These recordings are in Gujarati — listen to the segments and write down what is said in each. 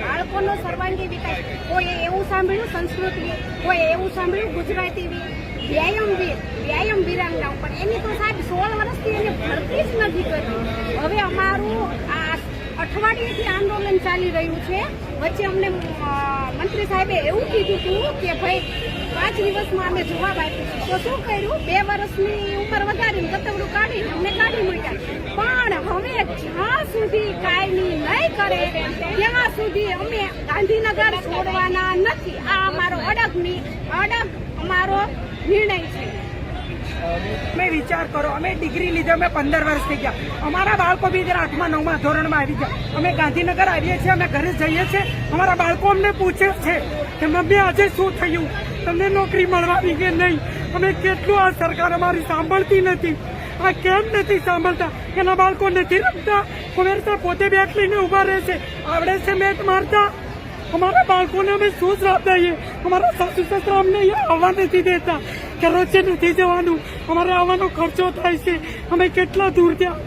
બાળકોનો સર્વાંગી વિકાસ કોઈ એવું સાંભળ્યું સંસ્કૃત કોઈ એવું સાંભળ્યું ગુજરાતી વ્યાયામવીર વ્યાયામ વીર વ્યાયામ ઉપર, એની તો સાહેબ સોળ વર્ષથી એને ભરતી જ નથી કરી હવે અમારું આ અઠવાડિયેથી આંદોલન ચાલી રહ્યું છે. વચ્ચે અમને મંત્રી સાહેબે એવું કીધું હતું કે ભાઈ, પાંચ દિવસમાં અમે જવાબ આપીશું તો શું કર્યું? બે વર્ષની ઉંમર વધારીને કતવડું કાઢીને અમને કાઢી સુધી કાયમી નહીં કરે ત્યાં સુધી અમે ગાંધીનગર છોડવાના નથી. આ અમારો અડગની અડગ અમારો નિર્ણય છે. અમે વિચાર કરો, અમે ડિગ્રી લીધે અમે પંદર વર્ષ થઈ ગયા. અમારા બાળકો બી આઠમા, નવમા ધોરણમાં આવી ગયા. અમે ગાંધીનગર આવીએ છીએ, અમે ઘરે જઈએ છીએ. અમારા બાળકો અમને પૂછે છે કે મમ્મી, આજે શું થયું? તમને નોકરી મળવાની કે નહીં. અમે કેટલું આ સરકાર અમારી સાંભળતી નથી. આ કેમ નથી સાંભળતા? એના બાળકો નથી રમતા. ઉમેરતા પોતે બેટ લઈને ઊભા રહે આવડે છે મેટ મારતા. અમારા બાળકોને અમે શું શ્રાપ દઈએ? અમારા સાસુ સસરા અમને આવવા નથી દેતા. કે રોજે નથી જવાનું. અમારે આવવાનો ખર્ચો થાય છે. અમે કેટલા દૂર ત્યાં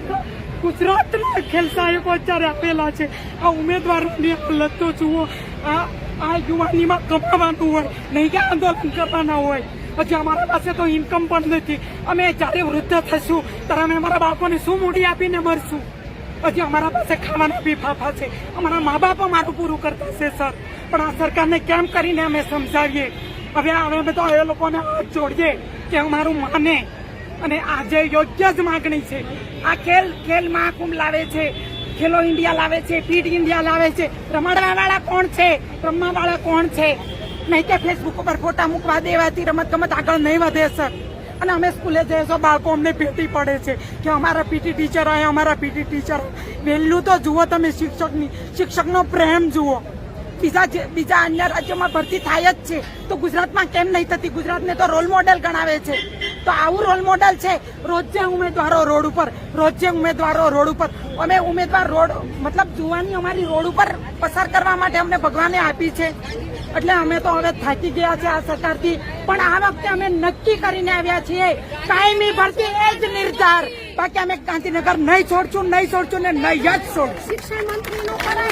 ગુજરાતના ખેલ સાહેબો અત્યારે આપેલા છે. આ ઉમેદવારોની હાલત તો જુઓ. આ આ યુવાનીમાં કમાવાનું હોય, નહીં કે આંદોલન કરવાના હોય. હજી અમારા પાસે તો ઇન્કમ પણ નથી. અમે જ્યારે વૃદ્ધ થશું, ત્યારે અમે અમારા બાળકોને શું મૂડી આપીને મરશું? હજી અમારા પાસે ખાવાના બી ફાફા છે. અમારા મા બાપ અમારું પૂરું કરતા છે, સર. પણ આ સરકારને કેમ કરીને અમે સમજાવીએ? હવે હવે અમે તો એ લોકોને હાથ જોડીએ કે અમારું માને. અને આજે યોગ્ય જ માગણી છે. આ ખેલ ખેલ મહાકુંભ લાવે છે, ખેલો ઇન્ડિયા લાવે છે, ફીટ ઇન્ડિયા લાવે છે. રમાડવા વાળા કોણ છે? રમવા વાળા કોણ છે? નહીં કે ફેસબુક ઉપર ફોટા મૂકવા દેવાથી રમત ગમત આગળ નહીં વધે, સર. અને અમે સ્કૂલે જઈએ તો બાળકો અમને ભેટી પડે છે કે અમારા પીટી ટીચર આવે અમારા પીટી ટીચર વહેલું તો જુઓ તમે શિક્ષકની, શિક્ષકનો પ્રેમ જુઓ. બીજા બીજા અન્ય રાજ્યોમાં ભરતી થાય જ છે. તો ગુજરાતમાં કેમ નહીં થતી? ગુજરાતને તો રોલ મોડેલ ગણાવે છે. તો આવું રોલ મોડેલ છે? રોજે ઉમેદવારો રોડ ઉપર, રોજે ઉમેદવારો રોડ ઉપર. અમે ઉમેદવાર રોડ, મતલબ જુવાની અમારી રોડ ઉપર પસાર કરવા માટે અમને ભગવાને આપી છે. એટલે અમે તો હવે થાકી ગયા છે આ સરકારથી. પણ આ વખતે અમે નક્કી કરીને આવ્યા છીએ, કાયમી ભરતી એ જ નિર્ધાર. બાકી અમે ગાંધીનગર નહીં છોડશું નહીં છોડશું ને નહીં જ છોડશું. શિક્ષણ મંત્રીનો